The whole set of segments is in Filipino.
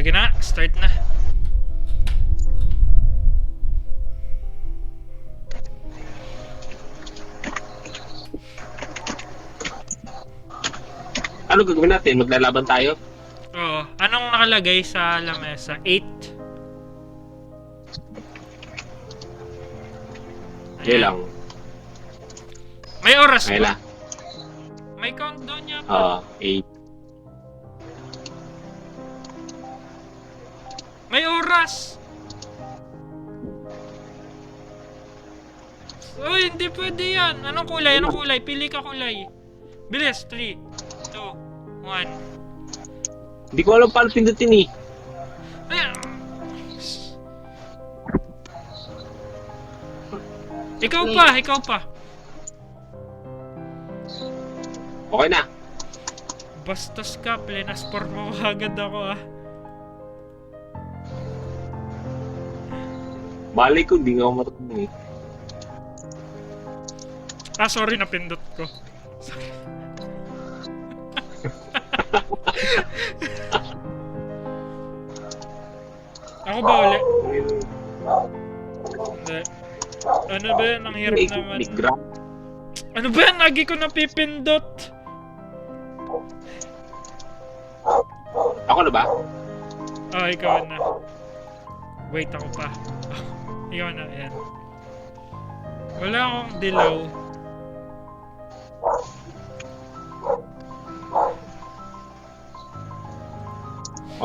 Sige na, start na. Ano gagawin natin? Maglalaban tayo? Oo. Anong nakalagay sa lamesa? 8. Okay lang. May oras Okay ba? May countdown niya pa. Oo, 8. May oras! Uy, hindi pwede yan. Anong kulay? Anong kulay? Pili ka kulay. Bilis. 3, 2, 1. Hindi ko alam paano pindutin eh. Ayan. Ikaw pa, ikaw pa. Okay na. Bastos ka, plenasport mo agad ako ah. Balay ko, hindi nga ako marunong eh. Ah, sorry, napindot ko. Ako ba uli? Hindi. Ano ba yan? Ang hirap naman. Ano ba yan? Lagi ko napipindot. Ako na ba? Oh, ikaw na. Wait, ako pa. ikaw na, yan. Wala akong dilaw.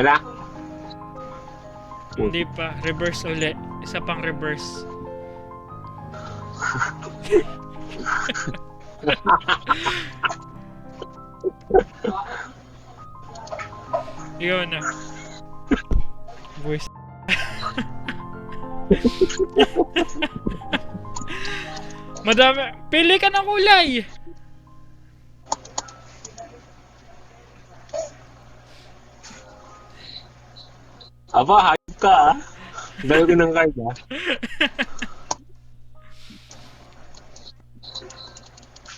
Na? Hindi pa. Reverse uli. Isa pang reverse. Ikaw na. Voice. Madami. Pili ka ng kulay. Aba, hayop ka ah. Dahil ko ng card ah.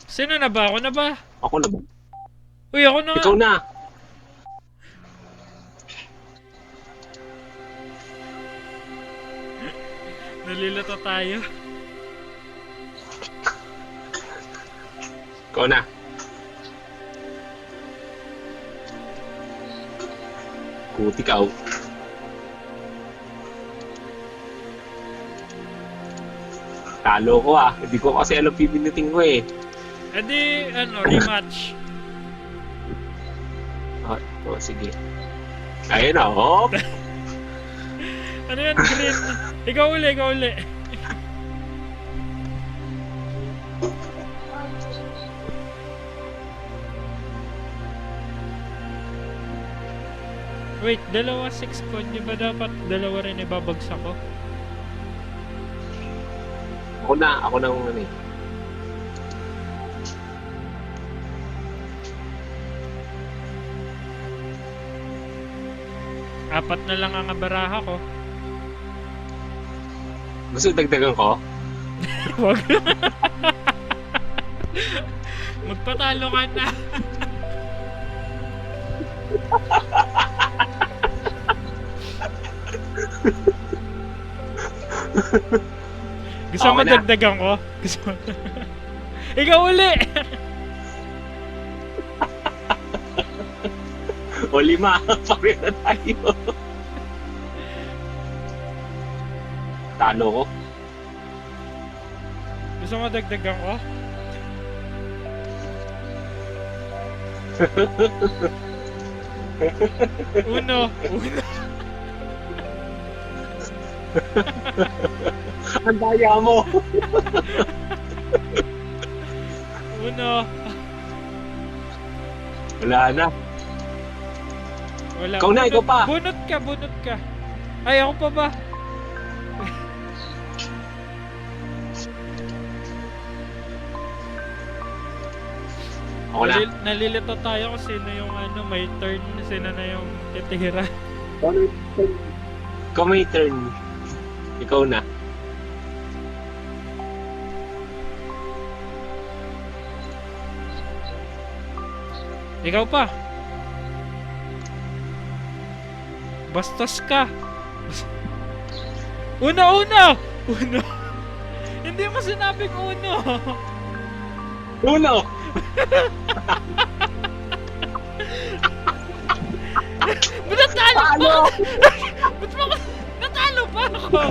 Sino na ba? Ako na ba? Ako na ba? Uy, ako na. Ikaw na. Nalilito tayo. Ikaw na. Kuti ka. Talo ko ah. Hindi ko kasi alam pipinutin ko eh. E di, ano, rematch. Oh, oh sige. Ayun na, oh. Ano yan, green? Ikaw uli, ikaw uli. Wait, dalawa six ko. Di ba dapat dalawa rin ibabagsak ko? Ako na, ako na ang ano eh. Apat na lang ang baraha ko. Gusto dagdagan ko? Wag. Magpatalo ka na. Gusto mo Okay na. dagdagan ko? Gusto mo? Ikaw uli! O lima, pareho na tayo. Talo ko. Gusto mo dagdagan ko? Uno. Uno. Ang daya mo. Uno. Wala na. Wala. Ikaw na, ikaw pa. Bunot ka, bunot ka. Ay, ako pa ba? Ako na. Nalil- nalilito tayo kung sino yung ano, may turn, sino na yung titira. Ikaw may turn. Ikaw na. Ikaw pa. Bastos ka. Una, una! Uno. Hindi mo sinabing uno. Uno! Ba't natalo pa? Ba't ako? Natalo pa ako.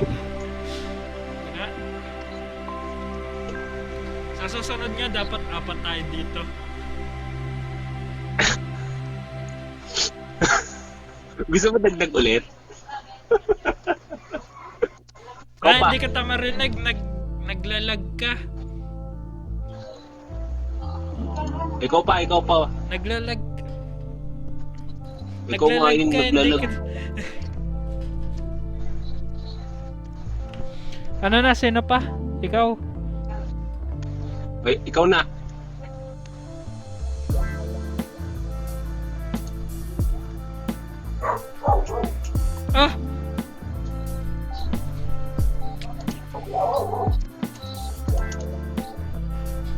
Sa susunod nga, dapat apat tayo dito. Gusto mo dagdag ulit? Ah, Opa. hindi ka tama marinig. Nag, naglalag ka. Ikaw pa, ikaw pa. Naglalag. Ikaw nga yung naglalag. ano na, sino pa? Ikaw? Ay, ikaw na. Ah!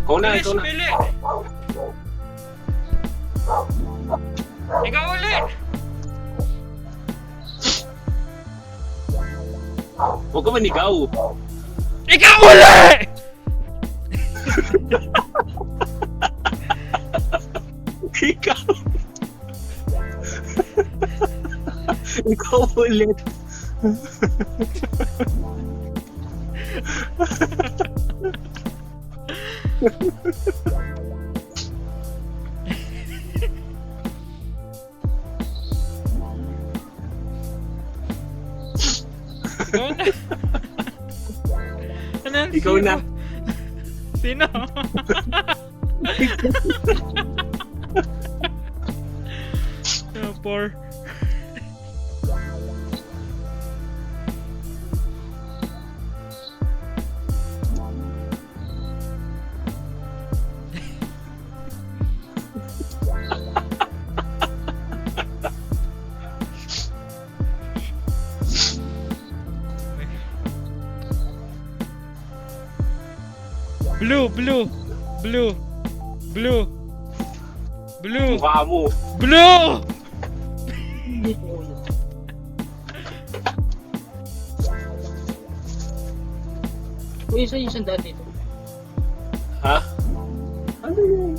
Ikaw na, ikaw na. Ka manigaw. Ikaw uli! Ikaw. ikaw ulit. Ikaw na. Ikaw Sino? na. Sino? Ah, Poor. Blue, blue, blue, blue, blue, Mukha mo. blue! Kuya, saan yung sandaan dito? Ha? Ano yun?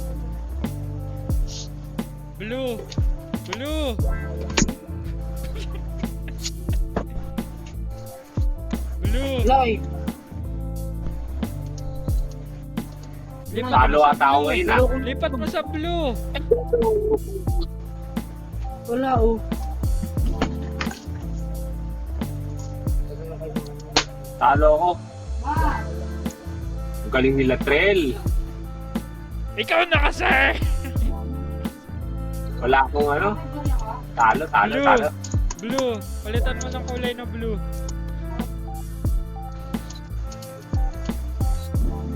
Blue, blue. Blue. Wala Lipat Talo mo sa ata ako blue. ngayon, ah. Lipat mo sa blue. Wala oh. Talo ako. Ang galing nila, Trell. Ikaw na kasi! Wala akong ano. Talo, talo, Blue. talo. Blue. Palitan mo ng kulay na blue.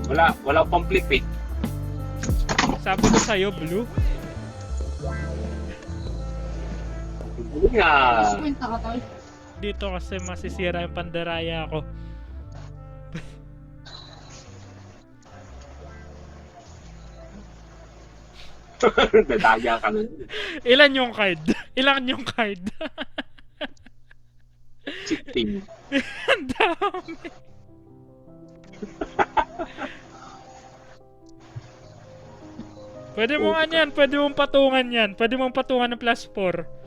Wala, wala pang flip eh. Sabi ko sa'yo, blue. Hindi nga. Dito kasi masisira yung pandaraya ko. Dadaya ka na. Ilan yung card? Ilan yung card? Cheating. Ang dami. Pwede mong ano yan, pwede mong patungan yan. Pwede mong patungan ng plus 4.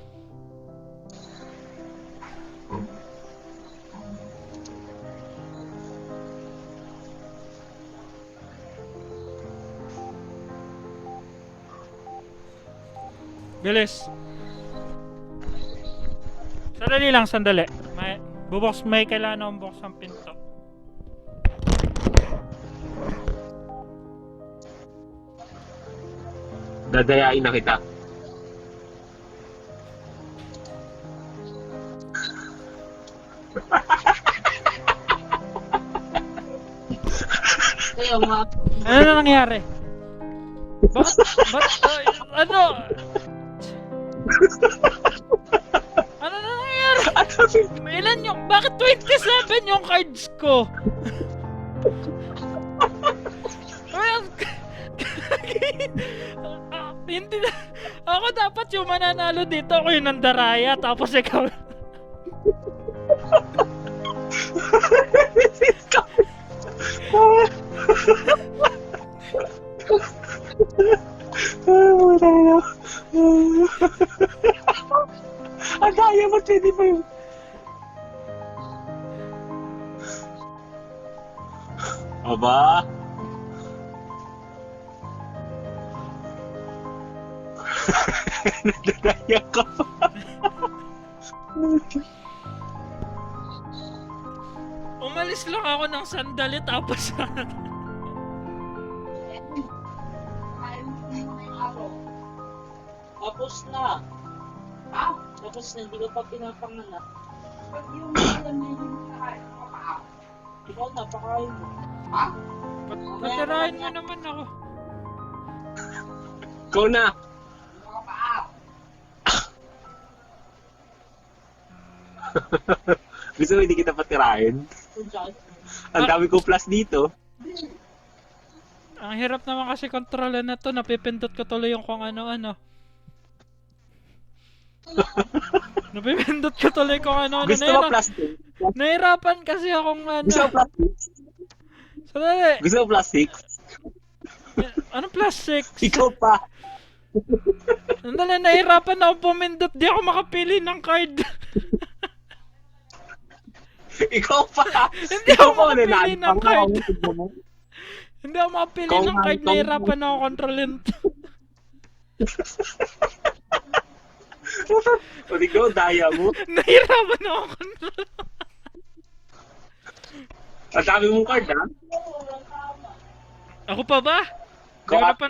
Bilis. Sandali lang, sandali. May, bubox, may kailangan akong buksan pinto. Dadayain na kita. Kaya nga. Ano na nangyari? Bakit? Ba't? ay, ano? Ano na nangyari? Ilan yung... Bakit 27 yung cards ko? Mananalo dito. Ako yung nandaraya. Tapos ikaw... Nadadaya ka pa. Umalis lang ako ng sandali tapos Tapos na. Ha? Tapos na, hindi ko pa pinapanganak. Pag yung alam niya yung nakain mo pa Ikaw na, pakain mo. Ha? Pat patirahin mo naman ako. Ikaw na. Gusto mo hindi kita patirahin? Ang dami kong plus dito. Ang hirap naman kasi kontrolin na to. Napipindot ko tuloy yung kung ano-ano. Napipindot ko tuloy kung ano-ano. Gusto mo Nahira- plus 2? Nahirapan kasi akong ano. Gusto mo plus 6? Sandali. Gusto mo plus 6? Ano plus 6? Ikaw pa. Sandali, nahirapan ako pumindot. Di ako makapili ng card. Ikaw pa. Hindi ako makapili ng card. Hindi ako makapili ng card. Nahirapan ako kontrolin to. O ikaw, daya mo. Nahirapan ako kontrolin. Ang dami mong card, ha? Ako pa ba? Ikaw pa